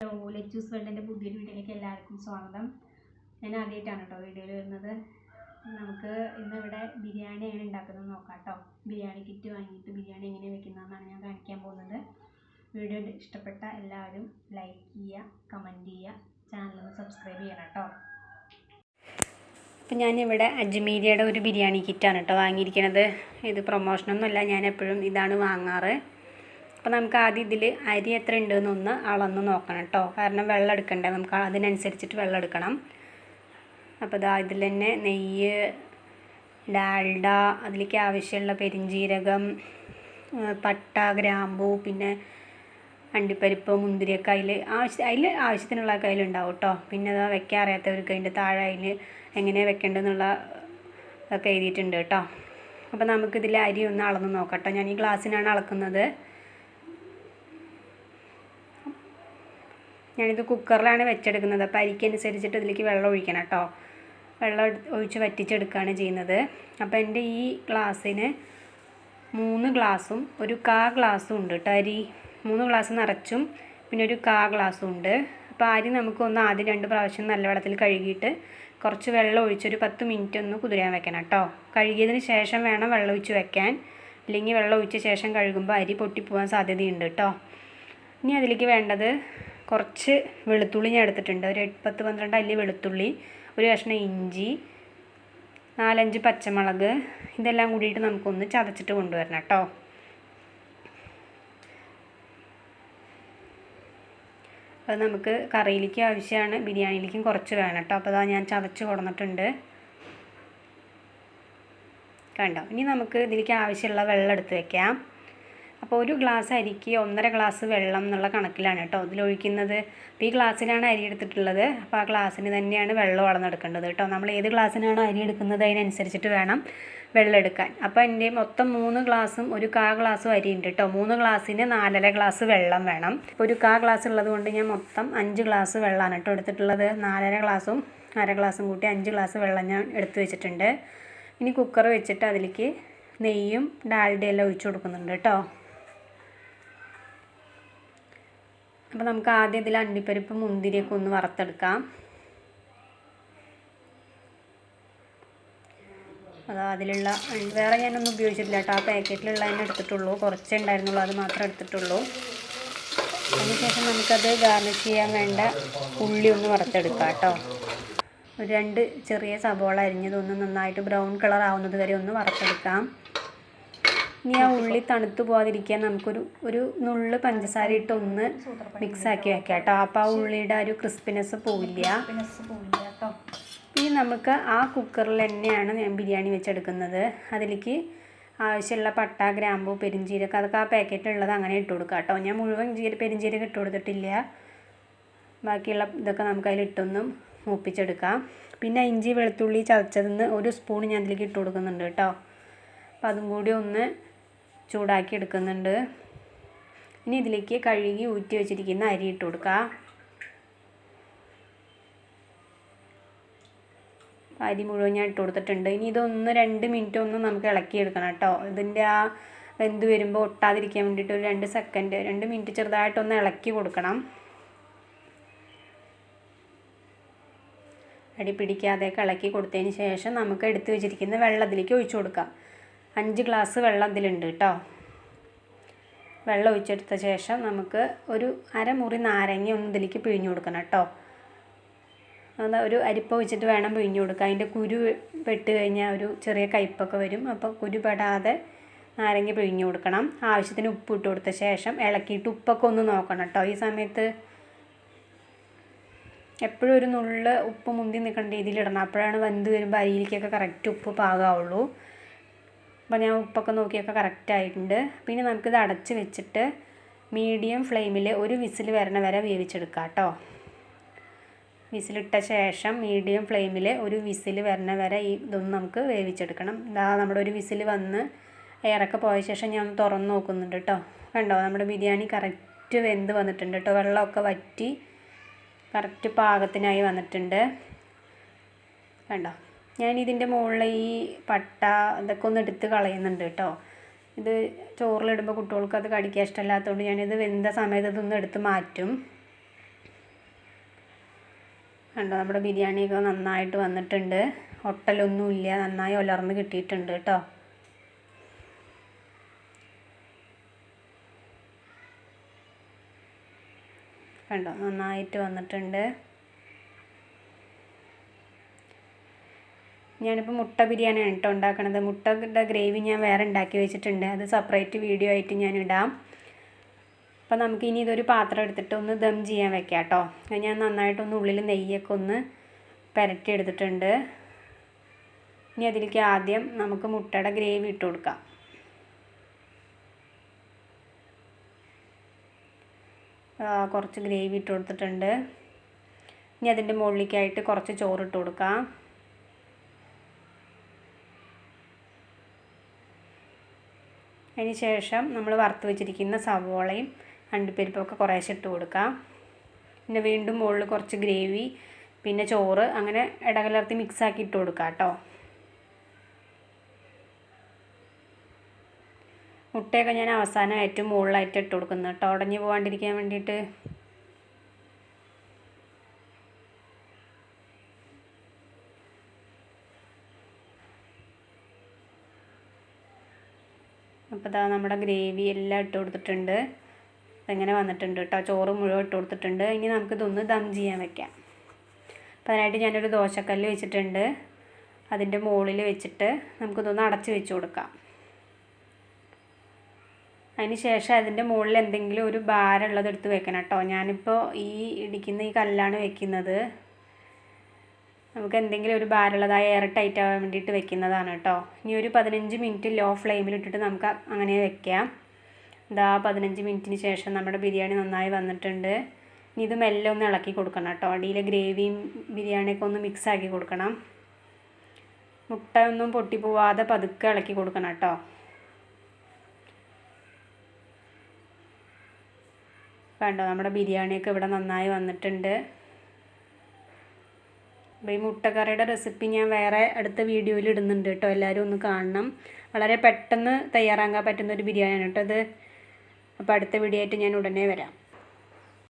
Hello lettuce വേൾഡിന്റെ പുതിയൊരു വീഡിയോയിലേക്ക് എല്ലാവർക്കും സ്വാഗതം. ഞാൻ ആദ്യമായിട്ടാണ് കേട്ടോ വീഡിയോയിൽ വരുന്നത്. നമുക്ക് ഇന്നിവിടെ ബിരിയാണിയാണ് ഉണ്ടാക്കുന്നത് നോക്കാം കേട്ടോ ബിരിയാണി കിറ്റ് വാങ്ങിയിട്ട് ബിരിയാണി എങ്ങനെ വെക്കുന്നതെന്നാണ് ഞാൻ കാണിക്കാൻ പോകുന്നത്. വീഡിയോ ഇഷ്ടപ്പെട്ട എല്ലാവരും ലൈക്ക് ചെയ്യുക കമന്റ് ചെയ്യുക ചാനലൊന്ന് സബ്സ്ക്രൈബ് ചെയ്യണം കേട്ടോ. അപ്പം ഞാനിവിടെ അജ്മീരിയുടെ ഒരു ബിരിയാണി കിറ്റാണ് കേട്ടോ വാങ്ങിയിരിക്കുന്നത്. ഇത് പ്രൊമോഷനൊന്നുമല്ല ഞാൻ എപ്പോഴും ഇതാണ് വാങ്ങാറ്. അപ്പോൾ നമുക്ക് ആദ്യം ഇതിൽ അരി എത്ര ഉണ്ടെന്നൊന്ന് അളന്ന് നോക്കണം കേട്ടോ കാരണം വെള്ളം എടുക്കണ്ടേ. നമുക്ക് അതിനനുസരിച്ചിട്ട് വെള്ളം എടുക്കണം. അപ്പോൾ ഇതാ ഇതിൽ തന്നെ നെയ്യ് ഡാൽഡ അതിലേക്ക് ആവശ്യമുള്ള പെരിഞ്ജീരകം പട്ട ഗ്രാമ്പൂ പിന്നെ അണ്ടിപ്പരിപ്പ് മുന്തിരിയൊക്കെ അതിൽ ആവശ്യ അതിൽ ആവശ്യത്തിനുള്ള കയ്യിലുണ്ടാവും കേട്ടോ പിന്നെ അതാ വെക്കാൻ അറിയാത്തവർക്ക് അതിന്റെ താഴെ അതിൽ എങ്ങനെ വെക്കേണ്ടതെന്നുള്ള ഒക്കെ എഴുതിയിട്ടുണ്ട് കേട്ടോ അപ്പോൾ നമുക്കിതിൽ അരി ഒന്ന് അളന്ന് നോക്കാം കേട്ടോ ഞാൻ ഈ ഗ്ലാസ്സിനാണ് അളക്കുന്നത്. ഞാനിത് കുക്കറിലാണ് വെച്ചെടുക്കുന്നത്. അപ്പോൾ അരിക്കനുസരിച്ചിട്ട് ഇതിലേക്ക് വെള്ളം ഒഴിക്കണം കേട്ടോ. വെള്ളം ഒഴിച്ച് വറ്റിച്ചെടുക്കുകയാണ് ചെയ്യുന്നത്. അപ്പോൾ എന്റെ ഈ ഗ്ലാസ്സിന് മൂന്ന് ഗ്ലാസും ഒരു കാ ഗ്ലാസ്സും ഉണ്ട് കേട്ടോ അരി. മൂന്ന് ഗ്ലാസ് നിറച്ചും പിന്നെ ഒരു കാ ഗ്ലാസ്സും ഉണ്ട്. അപ്പോൾ അരി നമുക്കൊന്ന് ആദ്യം രണ്ട് പ്രാവശ്യം നല്ല വെള്ളത്തിൽ കഴുകിയിട്ട് കുറച്ച് വെള്ളം ഒഴിച്ചൊരു പത്ത് മിനിറ്റ് ഒന്ന് കുതിരാൻ വെക്കണം കേട്ടോ. കഴുകിയതിന് ശേഷം വേണം വെള്ളം ഒഴിച്ച് വെക്കാൻ. അല്ലെങ്കിൽ വെള്ളം ഒഴിച്ച ശേഷം കഴുകുമ്പോൾ അരി പൊട്ടിപ്പോകാൻ സാധ്യതയുണ്ട് കേട്ടോ. ഇനി അതിലേക്ക് വേണ്ടത് കുറച്ച് വെളുത്തുള്ളി ഞാൻ എടുത്തിട്ടുണ്ട്. ഒരു പത്ത് പന്ത്രണ്ട് അല്ലി വെളുത്തുള്ളി ഒരു കഷ്ണം ഇഞ്ചി നാലഞ്ച് പച്ചമുളക് ഇതെല്ലാം കൂടിയിട്ട് നമുക്കൊന്ന് ചതച്ചിട്ട് കൊണ്ടുവരണം കേട്ടോ. അത് നമുക്ക് കറിയിലേക്ക് ആവശ്യമാണ് ബിരിയാണിയിലേക്കും കുറച്ച് വേണം കേട്ടോ. അപ്പോൾ അതാ ഞാൻ ചതച്ച് കൊടുന്നിട്ടുണ്ട് കണ്ടോ? ഇനി നമുക്ക് ഇതിലേക്ക് ആവശ്യമുള്ള വെള്ളം എടുത്ത് വെക്കാം. അപ്പോൾ ഒരു ഗ്ലാസ് അരിക്ക് ഒന്നര ഗ്ലാസ് വെള്ളം എന്നുള്ള കണക്കിലാണ് കേട്ടോ ഇതിലൊഴിക്കുന്നത്. അപ്പോൾ ഈ ഗ്ലാസ്സിലാണ് അരി എടുത്തിട്ടുള്ളത്. അപ്പോൾ ആ ഗ്ലാസ്സിന് തന്നെയാണ് വെള്ളം അളന്നെടുക്കേണ്ടത് കേട്ടോ. നമ്മൾ ഏത് ഗ്ലാസ്സിനാണോ അരി എടുക്കുന്നത് അതിനനുസരിച്ചിട്ട് വേണം വെള്ളം എടുക്കാൻ. അപ്പോൾ എന്റെ മൊത്തം മൂന്ന് ഗ്ലാസും ഒരു കാ ഗ്ലാസ്സും അരി ഉണ്ട് കേട്ടോ. മൂന്ന് ഗ്ലാസ്സിന് നാലര ഗ്ലാസ് വെള്ളം വേണം. ഒരു കാ ഗ്ലാസ് ഉള്ളത് കൊണ്ട് ഞാൻ മൊത്തം അഞ്ച് ഗ്ലാസ് വെള്ളമാണ് കേട്ടോ എടുത്തിട്ടുള്ളത്. നാലര ഗ്ലാസും അര ഗ്ലാസും കൂട്ടി അഞ്ച് ഗ്ലാസ് വെള്ളം ഞാൻ എടുത്ത് വെച്ചിട്ടുണ്ട്. ഇനി കുക്കർ വെച്ചിട്ട് അതിലേക്ക് നെയ്യും ഡാൽഡയെല്ലാം ഒഴിച്ചു കൊടുക്കുന്നുണ്ട് കേട്ടോ. അപ്പോൾ നമുക്ക് ആദ്യം ഇതിൽ അണ്ടിപ്പരിപ്പ് മുന്തിരിയൊക്കെ ഒന്ന് വറുത്തെടുക്കാം. അത് അതിലുള്ള വേറെ ഞാനൊന്നും ഉപയോഗിച്ചിട്ടില്ല കേട്ടോ. ആ പാക്കറ്റിലുള്ള തന്നെ എടുത്തിട്ടുള്ളൂ. കുറച്ചേ ഉണ്ടായിരുന്നുള്ളൂ. അത് മാത്രം എടുത്തിട്ടുള്ളൂ. അതിനുശേഷം നമുക്കത് ഗാർണിഷ് ചെയ്യാൻ വേണ്ട ഉള്ളി ഒന്ന് വറുത്തെടുക്കാം കേട്ടോ. ഒരു രണ്ട് ചെറിയ സബോള അരിഞ്ഞതൊന്ന് നന്നായിട്ട് ബ്രൗൺ കളർ ആവുന്നത് വരെ ഒന്ന് വറുത്തെടുക്കാം. ഇനി ആ ഉള്ളി തണുത്ത് പോകാതിരിക്കാൻ നമുക്കൊരു ഒരു നുള്ള് പഞ്ചസാര ഇട്ട് ഒന്ന് മിക്സ് ആക്കി വെക്കാം കേട്ടോ. അപ്പോൾ ആ ഉള്ളിയുടെ ആ ഒരു ക്രിസ്പിനെസ് പോവില്ല. ഇനി നമുക്ക് ആ കുക്കറിൽ തന്നെയാണ് ഞാൻ ബിരിയാണി വെച്ചെടുക്കുന്നത്. അതിലേക്ക് ആവശ്യമുള്ള പട്ട ഗ്രാമ്പു പെരിഞ്ചീരകം അതൊക്കെ ആ പാക്കറ്റിലുള്ളത് അങ്ങനെ ഇട്ട് കൊടുക്കുക കേട്ടോ. ഞാൻ മുഴുവൻ ജീര പെരിഞ്ചീരകം ഇട്ട് കൊടുത്തിട്ടില്ല. ബാക്കിയുള്ള ഇതൊക്കെ നമുക്ക് അതിലിട്ടൊന്നും മൂപ്പിച്ചെടുക്കാം. പിന്നെ ഇഞ്ചി വെളുത്തുള്ളി ചതച്ചതെന്ന് ഒരു സ്പൂൺ ഞാൻ അതിലേക്ക് ഇട്ട് കൊടുക്കുന്നുണ്ട് കേട്ടോ. അപ്പോൾ അതും കൂടി ഒന്ന് ചൂടാക്കി എടുക്കുന്നുണ്ട്. ഇനി ഇതിലേക്ക് കഴുകി ഊറ്റി വെച്ചിരിക്കുന്ന അരി ഇട്ട് കൊടുക്കുക അരി മുഴുവൻ ഞാൻ ഇട്ട് കൊടുത്തിട്ടുണ്ട്. ഇനി ഇതൊന്ന് രണ്ട് മിനിറ്റ് ഒന്ന് നമുക്ക് ഇളക്കി എടുക്കണം കേട്ടോ. ഇതിന്റെ ആ വെന്ത് വരുമ്പോൾ ഒട്ടാതിരിക്കാൻ വേണ്ടിയിട്ട് ഒരു രണ്ട് സെക്കൻഡ് രണ്ട് മിനിറ്റ് ചെറുതായിട്ടൊന്ന് ഇളക്കി കൊടുക്കണം. അടി പിടിക്കാതെയൊക്കെ ഇളക്കി കൊടുത്തതിന് ശേഷം നമുക്ക് എടുത്തു വെച്ചിരിക്കുന്ന വെള്ളത്തിലേക്ക് ഒഴിച്ചു കൊടുക്കാം. അഞ്ച് ഗ്ലാസ് വെള്ളം ഇതിലുണ്ട് കേട്ടോ. വെള്ളം ഒഴിച്ചെടുത്ത ശേഷം നമുക്ക് ഒരു അരമുറി നാരങ്ങ ഒന്ന് ഇതിലേക്ക് പിഴിഞ്ഞു കൊടുക്കണം കേട്ടോ. അത് ഒരു അരിപ്പ വെച്ചിട്ട് വേണം പിഴിഞ്ഞു കൊടുക്കുക അതിന്റെ കുരു പെട്ട് കഴിഞ്ഞാൽ ഒരു ചെറിയ കയ്പ്പൊക്കെ വരും. അപ്പോൾ കുരു പെടാതെ നാരങ്ങ പിഴിഞ്ഞു കൊടുക്കണം. ആവശ്യത്തിന് ഉപ്പ് ഇട്ട് കൊടുത്ത ശേഷം ഇളക്കിയിട്ട് ഉപ്പൊക്കെ ഒന്ന് നോക്കണം കേട്ടോ. ഈ സമയത്ത് എപ്പോഴും ഒരു നുള്ള് ഉപ്പ് മുന്തി നിൽക്കേണ്ട രീതിയിൽ ഇടണം. അപ്പോഴാണ് വെന്ത് വരുമ്പോൾ അരിയിലേക്കൊക്കെ കറക്റ്റ് ഉപ്പ് പാകാവുള്ളൂ. അപ്പോൾ ഞാൻ ഉപ്പൊക്കെ നോക്കിയൊക്കെ കറക്റ്റ് ആയിട്ടുണ്ട്. പിന്നെ നമുക്കിത് അടച്ച് വെച്ചിട്ട് മീഡിയം ഫ്ലെയിമിൽ ഒരു വിസിൽ വരണ വരെ വേവിച്ചെടുക്കാം കേട്ടോ. വിസിലിട്ട ശേഷം മീഡിയം ഫ്ലെയിമിൽ ഒരു വിസിൽ വരണ വരെ ഈ ഇതൊന്ന് നമുക്ക് വേവിച്ചെടുക്കണം. ഇതാ നമ്മുടെ ഒരു വിസിൽ വന്ന് എയറൊക്കെ പോയ ശേഷം ഞാൻ തുറന്ന് നോക്കുന്നുണ്ട് കേട്ടോ. കണ്ടോ? നമ്മുടെ ബിരിയാണി കറക്റ്റ് വെന്ത് വന്നിട്ടുണ്ട് കേട്ടോ. വെള്ളമൊക്കെ വറ്റി കറക്റ്റ് പാകത്തിനായി വന്നിട്ടുണ്ട്. കണ്ടോ? ഞാൻ ഇതിന്റെ മുകളിൽ ഈ പട്ട ഇതൊക്കെ ഒന്ന് എടുത്ത് കളയുന്നുണ്ട് കേട്ടോ. ഇത് ചോറിലിടുമ്പോൾ കുട്ടികൾക്ക് അത് കടിക്കാൻ ഇഷ്ടമല്ലാത്തതുകൊണ്ട് ഞാനിത് വെന്ത സമയത്ത് ഇതൊന്ന് എടുത്ത് മാറ്റും. കണ്ടോ നമ്മുടെ ബിരിയാണിയൊക്കെ നന്നായിട്ട് വന്നിട്ടുണ്ട്. ഒട്ടലൊന്നുമില്ല നന്നായി ഉലർന്ന് കിട്ടിയിട്ടുണ്ട് കേട്ടോ. കണ്ടോ നന്നായിട്ട് വന്നിട്ടുണ്ട്. ഞാനിപ്പോൾ മുട്ട ബിരിയാണിയാണ് കേട്ടോ ഉണ്ടാക്കണത്. മുട്ടയുടെ ഗ്രേവി ഞാൻ വേറെ ഉണ്ടാക്കി വെച്ചിട്ടുണ്ട്. അത് സെപ്പറേറ്റ് വീഡിയോ ആയിട്ട് ഞാൻ ഇടാം. അപ്പോൾ നമുക്ക് ഇനി ഇതൊരു പാത്രം എടുത്തിട്ട് ഒന്ന് ദം ചെയ്യാൻ വെക്കാം കേട്ടോ. ഞാൻ നന്നായിട്ടൊന്ന് ഉള്ളിൽ നെയ്യൊക്കെ ഒന്ന് പുരട്ടി എടുത്തിട്ടുണ്ട്. ഇനി അതിലേക്ക് ആദ്യം നമുക്ക് മുട്ടയുടെ ഗ്രേവി ഇട്ട് കൊടുക്കാം. കുറച്ച് ഗ്രേവി ഇട്ട് കൊടുത്തിട്ടുണ്ട്. ഇനി അതിന്റെ മുകളിലേക്കായിട്ട് കുറച്ച് ചോറ് ഇട്ട് കൊടുക്കാം. അതിന് ശേഷം നമ്മൾ വറുത്ത് വെച്ചിരിക്കുന്ന സവോളയും അണ്ടിപ്പരിപ്പൊക്കെ കുറേശ്ശെ ഇട്ട് കൊടുക്കാം. പിന്നെ വീണ്ടും മുകളിൽ കുറച്ച് ഗ്രേവി പിന്നെ ചോറ് അങ്ങനെ ഇടകലർത്തി മിക്സ് ആക്കി ഇട്ട് കൊടുക്കാം കേട്ടോ. മുട്ടയൊക്കെ ഞാൻ അവസാനം ഏറ്റവും മുകളിലായിട്ട് ഇട്ട് കൊടുക്കുന്നു കേട്ടോ. ഉടഞ്ഞു പോകാണ്ടിരിക്കാൻ വേണ്ടിയിട്ട്. അപ്പോൾ ഇതാ നമ്മുടെ ഗ്രേവി എല്ലാം ഇട്ട് കൊടുത്തിട്ടുണ്ട്. ഇങ്ങനെ വന്നിട്ടുണ്ട് കേട്ടോ ചോറ് മുഴുവൻ ഇട്ട് കൊടുത്തിട്ടുണ്ട്. ഇനി നമുക്കിതൊന്ന് ദം ചെയ്യാൻ വെക്കാം. അപ്പോൾ അതിനായിട്ട് ഞാനൊരു ദോശക്കല്ല് വെച്ചിട്ടുണ്ട്. അതിന്റെ മുകളിൽ വെച്ചിട്ട് നമുക്കിതൊന്ന് അടച്ച് വെച്ച് കൊടുക്കാം. അതിന് ശേഷം അതിന്റെ മുകളിൽ എന്തെങ്കിലും ഒരു ഭാരമുള്ളത് എടുത്ത് വെക്കണം കേട്ടോ ഞാനിപ്പോൾ ഈ ഇടിക്കുന്ന ഈ കല്ലാണ് വെക്കുന്നത്. നമുക്ക് എന്തെങ്കിലും ഒരു ഭാരമുള്ളതായ എയർ ടൈറ്റ് ആവാൻ വേണ്ടിയിട്ട് വെക്കുന്നതാണ് കേട്ടോ ഇനി ഒരു പതിനഞ്ച് മിനിറ്റ് ലോ ഫ്ലെയിമിൽ ഇട്ടിട്ട് നമുക്ക് അങ്ങനെ വെക്കാം. ഇതാ പതിനഞ്ച് മിനിറ്റിന് ശേഷം നമ്മുടെ ബിരിയാണി നന്നായി വന്നിട്ടുണ്ട്. ഇനി ഇത് മെല്ലെ ഒന്ന് ഇളക്കി കൊടുക്കണം കേട്ടോ അടിയിലെ ഗ്രേവിയും ബിരിയാണിയൊക്കെ ഒന്ന് മിക്സ് ആക്കി കൊടുക്കണം. മുട്ട ഒന്നും പൊട്ടിപ്പോവാതെ പതുക്കെ ഇളക്കി കൊടുക്കണം കേട്ടോ കണ്ടോ നമ്മുടെ ബിരിയാണിയൊക്കെ ഇവിടെ നന്നായി വന്നിട്ടുണ്ട്. അപ്പോൾ ഈ മുട്ടക്കറിയുടെ റെസിപ്പി ഞാൻ വേറെ അടുത്ത വീഡിയോയിൽ ഇടുന്നുണ്ട് കേട്ടോ. എല്ലാവരും ഒന്ന് കാണണം. വളരെ പെട്ടെന്ന് തയ്യാറാക്കാൻ പറ്റുന്ന ഒരു ബിരിയാണിയാണ് കേട്ടോ അത് അപ്പോൾ അടുത്ത വീഡിയോ ആയിട്ട് ഞാൻ ഉടനെ വരാം.